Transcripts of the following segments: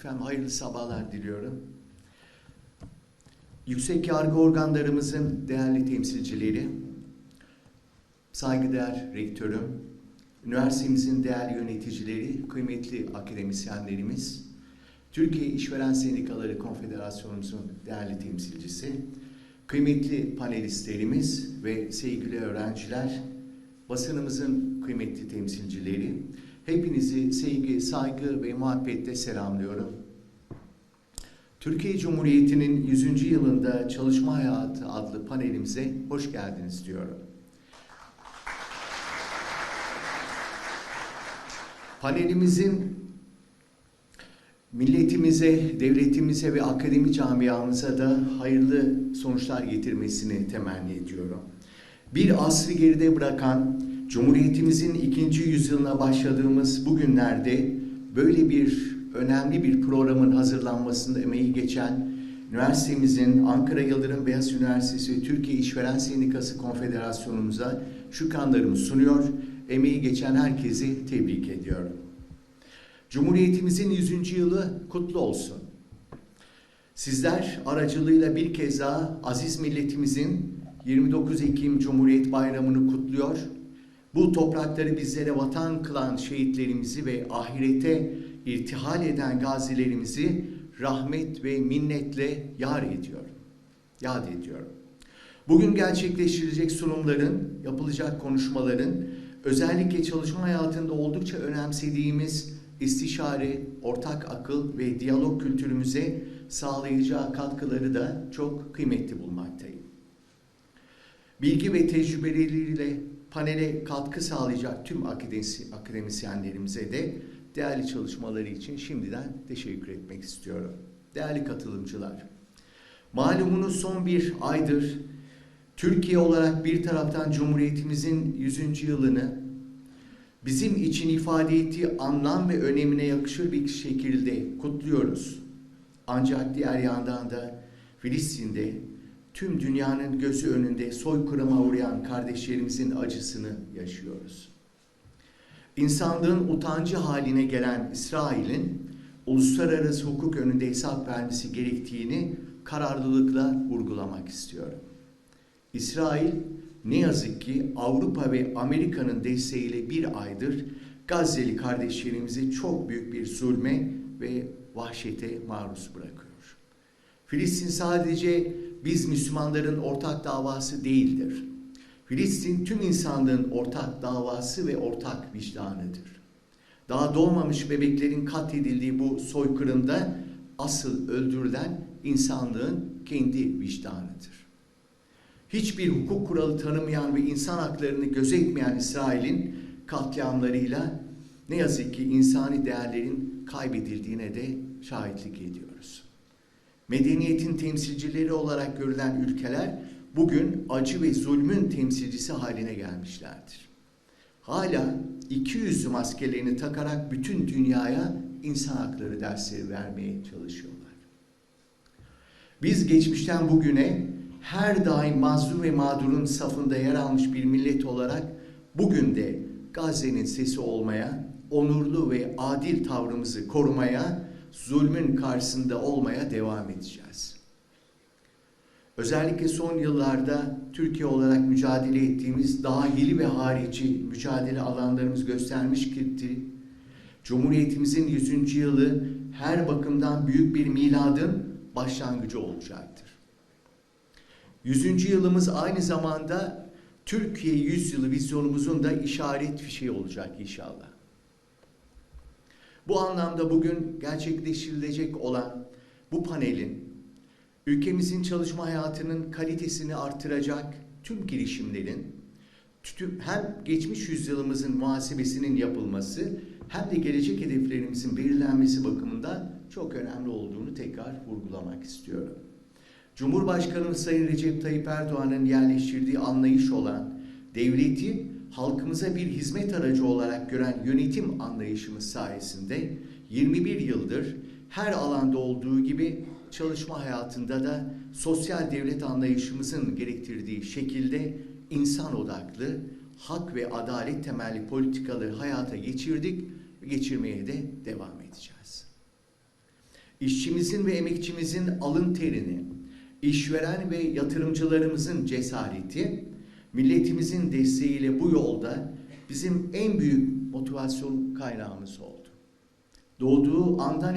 Efendim hayırlı sabahlar diliyorum. Yüksek yargı organlarımızın değerli temsilcileri, saygıdeğer rektörüm, üniversitemizin değerli yöneticileri, kıymetli akademisyenlerimiz, Türkiye İşveren Sendikaları Konfederasyonumuzun değerli temsilcisi, kıymetli panelistlerimiz ve sevgili öğrenciler, basınımızın kıymetli temsilcileri, hepinizi sevgi, saygı ve muhabbetle selamlıyorum. Türkiye Cumhuriyeti'nin 100. yılında Çalışma Hayatı adlı panelimize hoş geldiniz diyorum. Panelimizin milletimize, devletimize ve akademi camiamıza da hayırlı sonuçlar getirmesini temenni ediyorum. Bir asrı geride bırakan Cumhuriyetimizin ikinci yüzyılına başladığımız bu günlerde böyle bir önemli bir programın hazırlanmasında emeği geçen üniversitemizin Ankara Yıldırım Beyaz Üniversitesi ve Türkiye İşveren Sendikası Konfederasyonumuza şükranlarımı sunuyor. Emeği geçen herkesi tebrik ediyorum. Cumhuriyetimizin 100. yılı kutlu olsun. Sizler aracılığıyla bir kez daha aziz milletimizin 29 Ekim Cumhuriyet Bayramı'nı kutluyor. Bu toprakları bizlere vatan kılan şehitlerimizi ve ahirete irtihal eden gazilerimizi rahmet ve minnetle yar ediyorum. Yad ediyorum. Bugün gerçekleştirilecek sunumların, yapılacak konuşmaların özellikle çalışma hayatında oldukça önemsediğimiz istişare, ortak akıl ve diyalog kültürümüze sağlayacağı katkıları da çok kıymetli bulmaktayım. Bilgi ve tecrübeleriyle panele katkı sağlayacak tüm akademisyenlerimize de değerli çalışmaları için şimdiden teşekkür etmek istiyorum. Değerli katılımcılar, malumunuz son bir aydır Türkiye olarak bir taraftan Cumhuriyetimizin 100. yılını bizim için ifade ettiği anlam ve önemine yakışır bir şekilde kutluyoruz. Ancak diğer yandan da Filistin'de tüm dünyanın gözü önünde soykırıma uğrayan kardeşlerimizin acısını yaşıyoruz. İnsanlığın utancı haline gelen İsrail'in uluslararası hukuk önünde hesap vermesi gerektiğini kararlılıkla vurgulamak istiyorum. İsrail ne yazık ki Avrupa ve Amerika'nın desteğiyle bir aydır Gazze'li kardeşlerimizi çok büyük bir zulme ve vahşete maruz bırakıyor. Filistin sadece biz Müslümanların ortak davası değildir. Filistin tüm insanlığın ortak davası ve ortak vicdanıdır. Daha doğmamış bebeklerin katledildiği bu soykırımda asıl öldürülen insanlığın kendi vicdanıdır. Hiçbir hukuk kuralı tanımayan ve insan haklarını gözetmeyen İsrail'in katliamlarıyla ne yazık ki insani değerlerin kaybedildiğine de şahitlik ediyoruz. Medeniyetin temsilcileri olarak görülen ülkeler bugün acı ve zulmün temsilcisi haline gelmişlerdir. Hala iki yüzlü maskelerini takarak bütün dünyaya insan hakları dersleri vermeye çalışıyorlar. Biz geçmişten bugüne her daim mazlum ve mağdurun safında yer almış bir millet olarak bugün de Gazze'nin sesi olmaya, onurlu ve adil tavrımızı korumaya, zulmün karşısında olmaya devam edeceğiz. Özellikle son yıllarda Türkiye olarak mücadele ettiğimiz dahili ve harici mücadele alanlarımız göstermiş ki Cumhuriyetimizin 100. yılı her bakımdan büyük bir miladın başlangıcı olacaktır. 100. yılımız aynı zamanda Türkiye 100 yılı vizyonumuzun da işaret fişeği olacak inşallah. Bu anlamda bugün gerçekleştirilecek olan bu panelin ülkemizin çalışma hayatının kalitesini artıracak tüm girişimlerin hem geçmiş yüzyılımızın muhasebesinin yapılması hem de gelecek hedeflerimizin belirlenmesi bakımından çok önemli olduğunu tekrar vurgulamak istiyorum. Cumhurbaşkanı Sayın Recep Tayyip Erdoğan'ın yerleştirdiği anlayış olan devleti halkımıza bir hizmet aracı olarak gören yönetim anlayışımız sayesinde 21 yıldır her alanda olduğu gibi çalışma hayatında da sosyal devlet anlayışımızın gerektirdiği şekilde insan odaklı, hak ve adalet temelli politikaları hayata geçirdik ve geçirmeye de devam edeceğiz. işçimizin ve emekçimizin alın terini, işveren ve yatırımcılarımızın cesareti, milletimizin desteğiyle bu yolda bizim en büyük motivasyon kaynağımız oldu. Doğduğu andan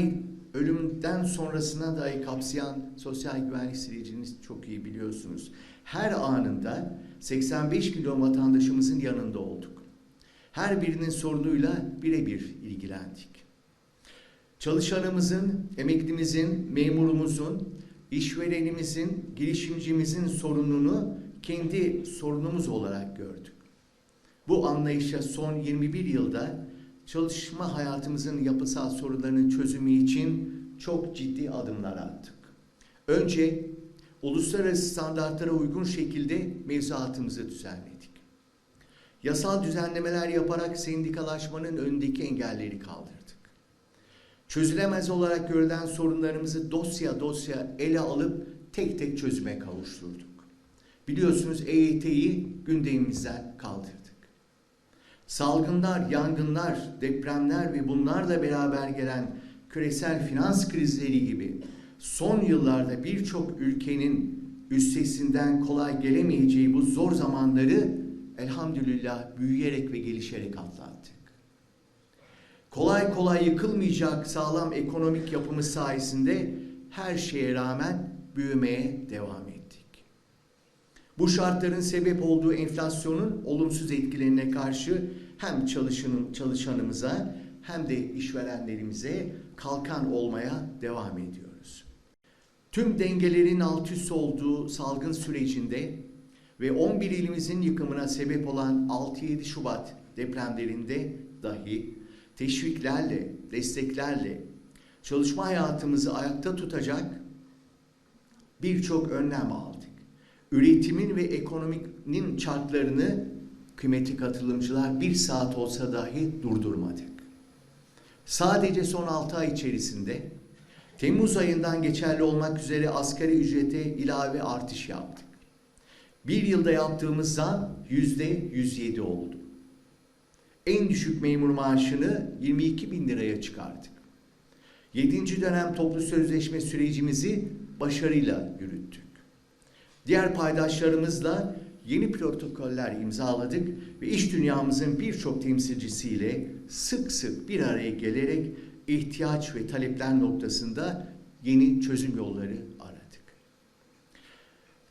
ölümden sonrasına dahi kapsayan sosyal güvenlik sürecini çok iyi biliyorsunuz. Her anında 85 milyon vatandaşımızın yanında olduk. Her birinin sorunuyla birebir ilgilendik. Çalışanımızın, emeklimizin, memurumuzun, işverenimizin, girişimcimizin sorununu kendi sorunumuz olarak gördük. Bu anlayışa son 21 yılda çalışma hayatımızın yapısal sorunlarının çözümü için çok ciddi adımlar attık. Önce uluslararası standartlara uygun şekilde mevzuatımızı düzenledik. Yasal düzenlemeler yaparak sendikalaşmanın önündeki engelleri kaldırdık. Çözülemez olarak görülen sorunlarımızı dosya dosya ele alıp tek tek çözüme kavuşturduk. Biliyorsunuz EYT'yi gündemimizden kaldırdık. Salgınlar, yangınlar, depremler ve bunlarla beraber gelen küresel finans krizleri gibi son yıllarda birçok ülkenin üstesinden kolay gelemeyeceği bu zor zamanları elhamdülillah büyüyerek ve gelişerek atlattık. Kolay kolay yıkılmayacak sağlam ekonomik yapımız sayesinde her şeye rağmen büyümeye devam ettik. Bu şartların sebep olduğu enflasyonun olumsuz etkilerine karşı hem çalışanın, çalışanımıza hem de işverenlerimize kalkan olmaya devam ediyoruz. Tüm dengelerin alt üst olduğu salgın sürecinde ve 11 ilimizin yıkımına sebep olan 6-7 Şubat depremlerinde dahi teşviklerle, desteklerle çalışma hayatımızı ayakta tutacak birçok önlem aldık. Üretimin ve ekonominin çarklarını kıymetli katılımcılar bir saat olsa dahi durdurmadık. Sadece son 6 ay içerisinde Temmuz ayından geçerli olmak üzere asgari ücrete ilave artış yaptık. Bir yılda yaptığımız zam yüzde 107 oldu. En düşük memur maaşını 22 bin liraya çıkardık. 7. dönem toplu sözleşme sürecimizi başarıyla yürüttük. Diğer paydaşlarımızla yeni protokoller imzaladık ve iş dünyamızın birçok temsilcisiyle sık sık bir araya gelerek ihtiyaç ve talepler noktasında yeni çözüm yolları aradık.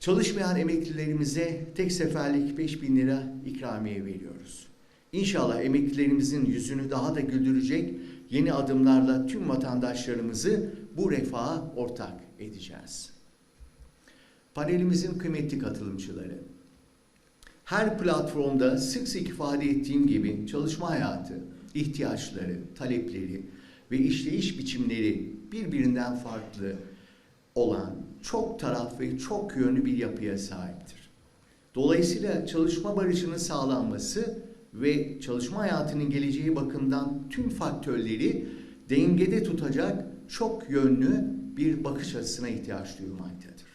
Çalışmayan emeklilerimize tek seferlik 5 bin lira ikramiye veriyoruz. İnşallah emeklilerimizin yüzünü daha da güldürecek yeni adımlarla tüm vatandaşlarımızı bu refaha ortak edeceğiz. Panelimizin kıymetli katılımcıları, her platformda sık sık ifade ettiğim gibi çalışma hayatı, ihtiyaçları, talepleri ve işleyiş biçimleri birbirinden farklı olan çok taraf ve çok yönlü bir yapıya sahiptir. Dolayısıyla çalışma barışının sağlanması ve çalışma hayatının geleceği bakımından tüm faktörleri dengede tutacak çok yönlü bir bakış açısına ihtiyaç duyulmaktadır.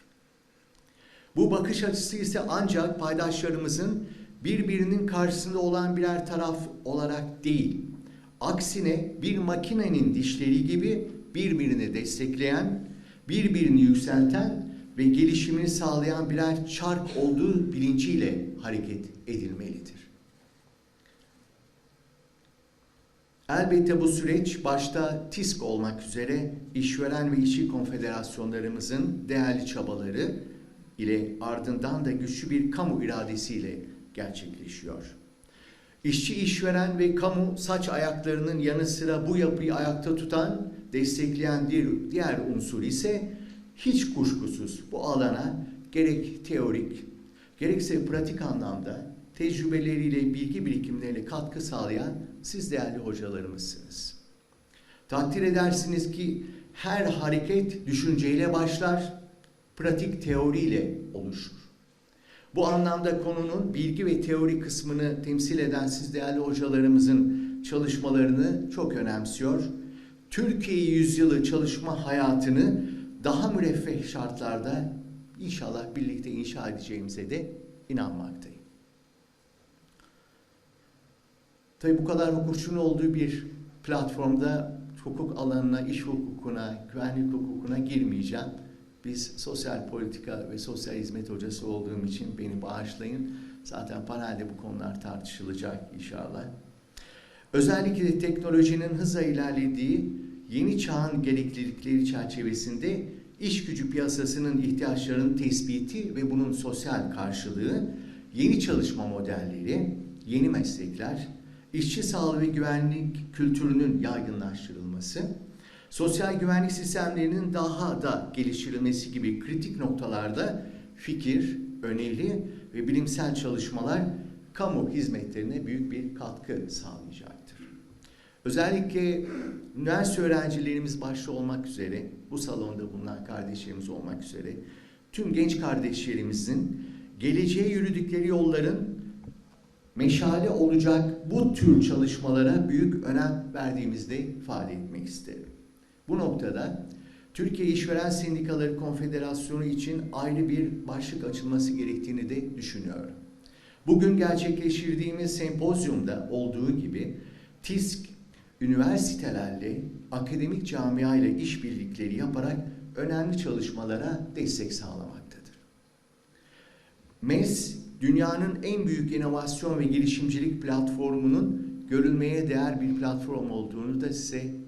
Bu bakış açısı ise ancak paydaşlarımızın birbirinin karşısında olan birer taraf olarak değil, aksine bir makinenin dişleri gibi birbirini destekleyen, birbirini yükselten ve gelişimini sağlayan birer çark olduğu bilinciyle hareket edilmelidir. Elbette bu süreç başta TİSK olmak üzere işveren ve işçi konfederasyonlarımızın değerli çabaları ile ardından da güçlü bir kamu iradesiyle gerçekleşiyor. İşçi, işveren ve kamu saç ayaklarının yanı sıra bu yapıyı ayakta tutan, destekleyen bir diğer unsur ise hiç kuşkusuz bu alana gerek teorik gerekse pratik anlamda tecrübeleriyle, bilgi birikimleriyle katkı sağlayan siz değerli hocalarımızsınız. Takdir edersiniz ki her hareket düşünceyle başlar, pratik teoriyle oluşur. Bu anlamda konunun bilgi ve teori kısmını temsil eden siz değerli hocalarımızın çalışmalarını çok önemsiyor. Türkiye yüzyılı çalışma hayatını daha müreffeh şartlarda inşallah birlikte inşa edeceğimize de inanmaktayım. Tabi bu kadar hukukçunun olduğu bir platformda hukuk alanına, iş hukukuna, güvenlik hukukuna girmeyeceğim. Biz sosyal politika ve sosyal hizmet hocası olduğum için beni bağışlayın. Zaten panelde bu konular tartışılacak inşallah. Özellikle teknolojinin hızla ilerlediği yeni çağın gereklilikleri çerçevesinde iş gücü piyasasının ihtiyaçlarının tespiti ve bunun sosyal karşılığı, yeni çalışma modelleri, yeni meslekler, işçi sağlığı ve güvenlik kültürünün yaygınlaştırılması, sosyal güvenlik sistemlerinin daha da geliştirilmesi gibi kritik noktalarda fikir, öneri ve bilimsel çalışmalar kamu hizmetlerine büyük bir katkı sağlayacaktır. Özellikle üniversite öğrencilerimiz başta olmak üzere, bu salonda bulunan kardeşlerimiz olmak üzere, tüm genç kardeşlerimizin geleceğe yürüdükleri yolların meşale olacak bu tür çalışmalara büyük önem verdiğimizde ifade etmek isterim. Bu noktada Türkiye İşveren Sendikaları Konfederasyonu için ayrı bir başlık açılması gerektiğini de düşünüyorum. Bugün gerçekleştirdiğimiz sempozyumda olduğu gibi TİSK üniversitelerle, akademik camia ile işbirlikleri yaparak önemli çalışmalara destek sağlamaktadır. MES, dünyanın en büyük inovasyon ve girişimcilik platformunun görülmeye değer bir platform olduğunu da size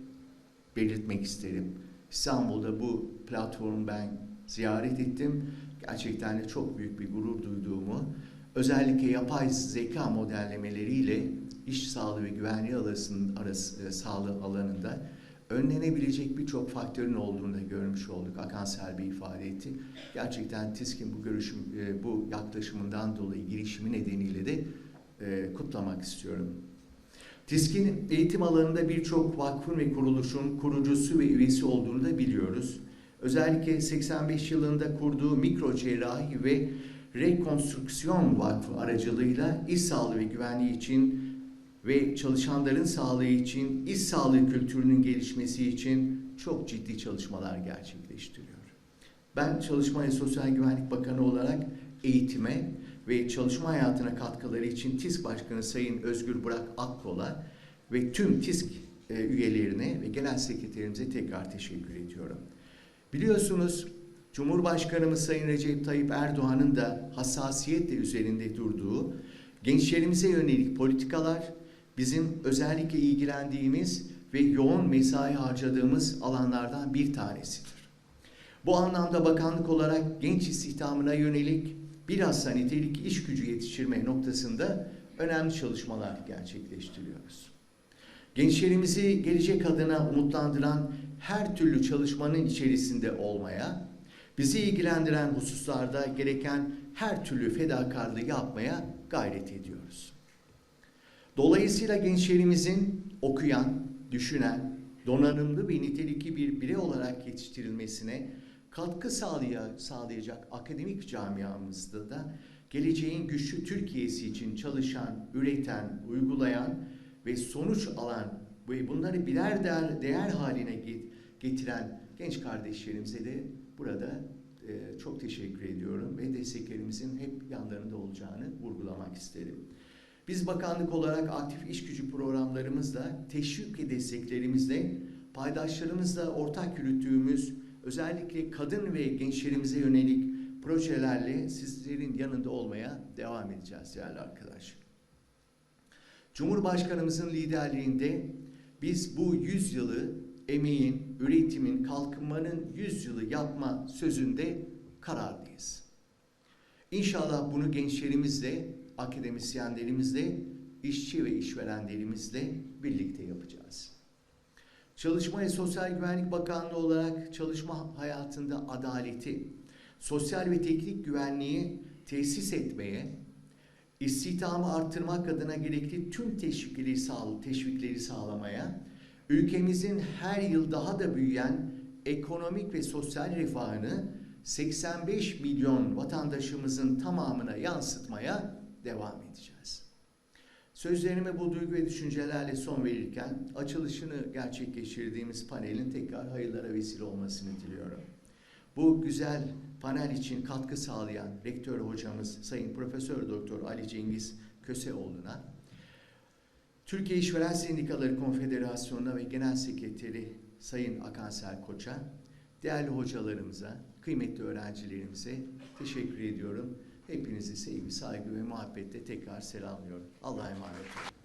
belirtmek isterim. İstanbul'da bu platformu ben ziyaret ettim. Gerçekten de çok büyük bir gurur duyduğumu, özellikle yapay zeka modellemeleriyle iş sağlığı ve güvenliği arası, e, sağlığı alanında önlenebilecek birçok faktörün olduğunu da görmüş olduk. Akan Selvi ifade etti. Gerçekten TİSK'in bu görüşüm, e, bu yaklaşımından dolayı girişimi nedeniyle de e, kutlamak istiyorum. TİSK'in eğitim alanında birçok vakfın ve kuruluşun kurucusu ve üyesi olduğunu da biliyoruz. Özellikle 85 yılında kurduğu mikro cerrahi ve rekonstrüksiyon vakfı aracılığıyla iş sağlığı ve güvenliği için ve çalışanların sağlığı için, iş sağlığı kültürünün gelişmesi için çok ciddi çalışmalar gerçekleştiriyor. Ben Çalışma ve Sosyal Güvenlik Bakanı olarak eğitime ve çalışma hayatına katkıları için TİSK Başkanı Sayın Özgür Burak Akkol'a ve tüm TİSK e, üyelerine ve genel sekreterimize tekrar teşekkür ediyorum. Biliyorsunuz Cumhurbaşkanımız Sayın Recep Tayyip Erdoğan'ın da hassasiyetle üzerinde durduğu gençlerimize yönelik politikalar bizim özellikle ilgilendiğimiz ve yoğun mesai harcadığımız alanlardan bir tanesidir. Bu anlamda bakanlık olarak genç istihdamına yönelik bilhassa nitelik iş gücü yetiştirme noktasında önemli çalışmalar gerçekleştiriyoruz. Gençlerimizi gelecek adına umutlandıran her türlü çalışmanın içerisinde olmaya, bizi ilgilendiren hususlarda gereken her türlü fedakarlığı yapmaya gayret ediyoruz. Dolayısıyla gençlerimizin okuyan, düşünen, donanımlı ve nitelikli bir birey olarak yetiştirilmesine katkı sağlayacak akademik camiamızda da geleceğin güçlü Türkiye'si için çalışan, üreten, uygulayan ve sonuç alan ve bunları birer değer, değer haline getiren genç kardeşlerimize de burada e, çok teşekkür ediyorum ve desteklerimizin hep yanlarında olacağını vurgulamak isterim. Biz bakanlık olarak aktif iş gücü programlarımızla, teşvik ve desteklerimizle, paydaşlarımızla ortak yürüttüğümüz özellikle kadın ve gençlerimize yönelik projelerle sizlerin yanında olmaya devam edeceğiz değerli arkadaşlar. Cumhurbaşkanımızın liderliğinde biz bu yüzyılı emeğin, üretimin, kalkınmanın yüzyılı yapma sözünde kararlıyız. İnşallah bunu gençlerimizle, akademisyenlerimizle, işçi ve işverenlerimizle birlikte yapacağız. Çalışma ve Sosyal Güvenlik Bakanlığı olarak çalışma hayatında adaleti, sosyal ve teknik güvenliği tesis etmeye, istihdamı arttırmak adına gerekli tüm teşvikleri, sağ, teşvikleri sağlamaya, ülkemizin her yıl daha da büyüyen ekonomik ve sosyal refahını 85 milyon vatandaşımızın tamamına yansıtmaya devam edeceğiz. Sözlerime bu duygu ve düşüncelerle son verirken açılışını gerçekleştirdiğimiz panelin tekrar hayırlara vesile olmasını diliyorum. Bu güzel panel için katkı sağlayan rektör hocamız Sayın Profesör Doktor Ali Cengiz Köseoğlu'na Türkiye İşveren Sendikaları Konfederasyonu'na ve Genel Sekreteri Sayın Akansel Koç'a, değerli hocalarımıza, kıymetli öğrencilerimize teşekkür ediyorum. Hepinizi sevgi, saygı ve muhabbetle tekrar selamlıyorum. Allah'a emanet olun.